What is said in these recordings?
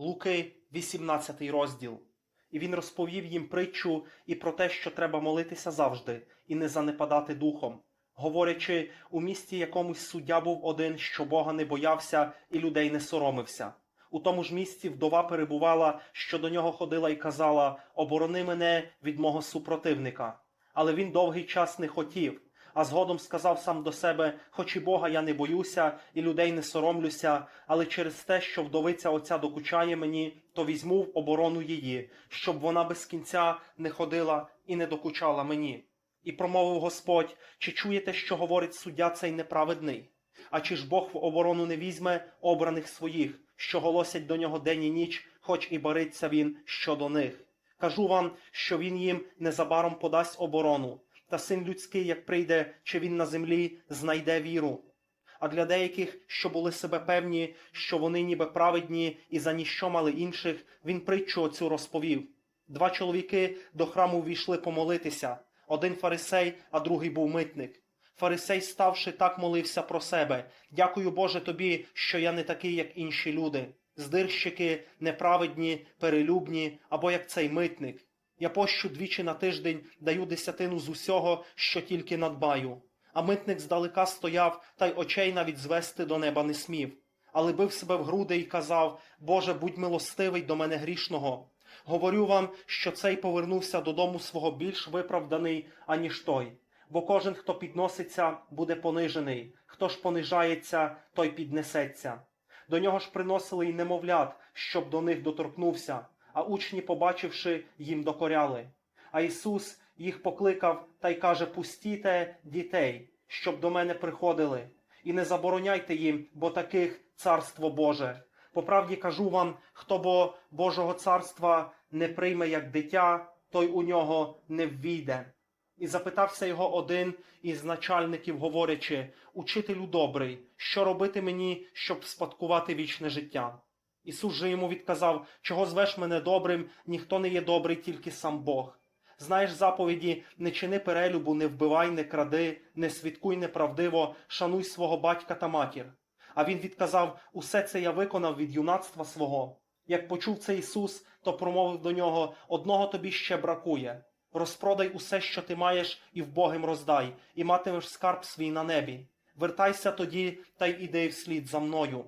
Луки, 18 розділ. І він розповів їм притчу і про те, що треба молитися завжди і не занепадати духом, говорячи, у місті якомусь суддя був один, що Бога не боявся і людей не соромився. У тому ж місці вдова перебувала, що до нього ходила і казала: Оборони мене від мого супротивника. Але він довгий час не хотів, а згодом сказав сам до себе: Хоч і Бога я не боюся, і людей не соромлюся, але через те, що вдовиця оця докучає мені, то візьму в оборону її, щоб вона без кінця не ходила і не докучала мені. І промовив Господь: чи чуєте, що говорить суддя цей неправедний? А чи ж Бог в оборону не візьме обраних своїх, що голосять до нього день і ніч, хоч і бориться він щодо них? Кажу вам, що він їм незабаром подасть оборону, та син людський, як прийде, чи він на землі знайде віру. А для деяких, що були себе певні, що вони ніби праведні і за ніщо мали інших, він притчу оцю розповів. Два чоловіки до храму ввійшли помолитися, один фарисей, а другий був митник. Фарисей, ставши, так молився про себе. Дякую, Боже, тобі, що я не такий, як інші люди. Здирщики, неправедні, перелюбні, або як цей митник. Я пощу двічі на тиждень, даю десятину з усього, що тільки надбаю. А митник здалека стояв, та й очей навіть звести до неба не смів. Але бив себе в груди і казав: Боже, будь милостивий до мене грішного. Говорю вам, що цей повернувся додому свого більш виправданий, аніж той. Бо кожен, хто підноситься, буде понижений, хто ж понижається, той піднесеться. До нього ж приносили й немовлят, щоб до них доторкнувся, а учні, побачивши, їм докоряли. А Ісус їх покликав та й каже: Пустіте дітей, щоб до мене приходили, і не забороняйте їм, бо таких царство Боже. По правді кажу вам, хто бо Божого царства не прийме як дитя, той у нього не ввійде. І запитався його один із начальників, говорячи: Учителю добрий, що робити мені, щоб спадкувати вічне життя? Ісус же йому відказав, чого звеш мене добрим, ніхто не є добрий, тільки сам Бог. Знаєш заповіді, не чини перелюбу, не вбивай, не кради, не свідкуй неправдиво, шануй свого батька та матір. А він відказав: Усе це я виконав від юнацтва свого. Як почув це Ісус, то промовив до нього: Одного тобі ще бракує. Розпродай усе, що ти маєш, і вбогим роздай, і матимеш скарб свій на небі. Вертайся тоді та й іди вслід за мною.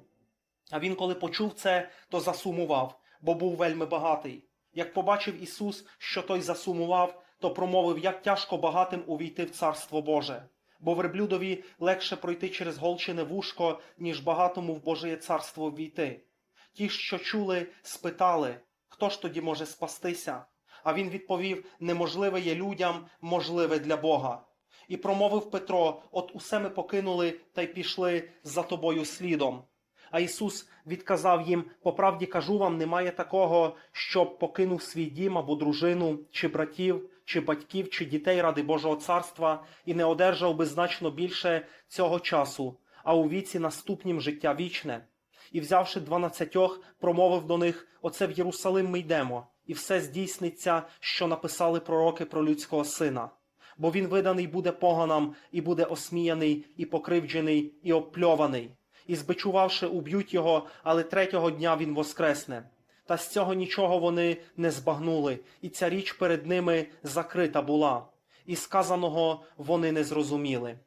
А він, коли почув це, то засумував, бо був вельми багатий. Як побачив Ісус, що той засумував, то промовив, як тяжко багатим увійти в Царство Боже. Бо верблюдові легше пройти через голчине вушко, ніж багатому в Божеє царство ввійти. Ті, що чули, спитали, хто ж тоді може спастися? А він відповів: неможливе є людям, можливе для Бога. І промовив Петро: От усе ми покинули та й пішли за тобою слідом. А Ісус відказав їм: по правді кажу вам, немає такого, щоб покинув свій дім або дружину, чи братів, чи батьків, чи дітей ради Божого царства, і не одержав би значно більше цього часу, а у віці наступнім життя вічне. І, взявши дванадцятьох, промовив до них: Оце в Єрусалим ми йдемо, і все здійсниться, що написали пророки про людського сина. Бо він виданий буде поганам, і буде осміяний, і покривджений, і обпльований. І збичувавши, уб'ють його, але третього дня він воскресне. Та з цього нічого вони не збагнули, і ця річ перед ними закрита була, і сказаного вони не зрозуміли.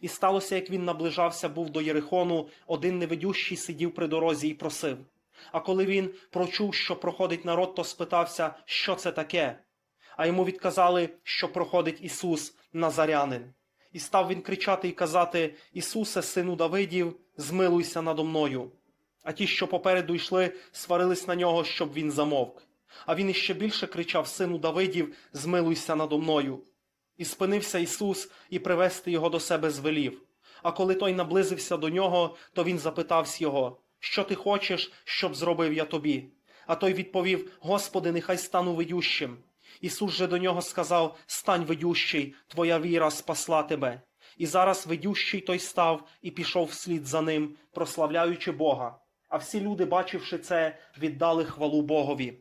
І сталося, як він наближався був до Єрихону, один невидющий сидів при дорозі і просив. А коли він прочув, що проходить народ, то спитався, що це таке. А йому відказали, що проходить Ісус Назарянин. І став він кричати і казати: Ісусе, сину Давидів, змилуйся надо мною. А ті, що попереду йшли, сварились на нього, щоб він замовк. А він іще більше кричав: Сину Давидів, змилуйся надо мною. І спинився Ісус і привести його до себе звелів. А коли той наблизився до нього, то він запитався його, що ти хочеш, щоб зробив я тобі? А той відповів: Господи, нехай стану видющим. Ісус же до нього сказав: Стань ведющий, твоя віра спасла тебе. І зараз ведющий той став і пішов вслід за ним, прославляючи Бога. А всі люди, бачивши це, віддали хвалу Богові.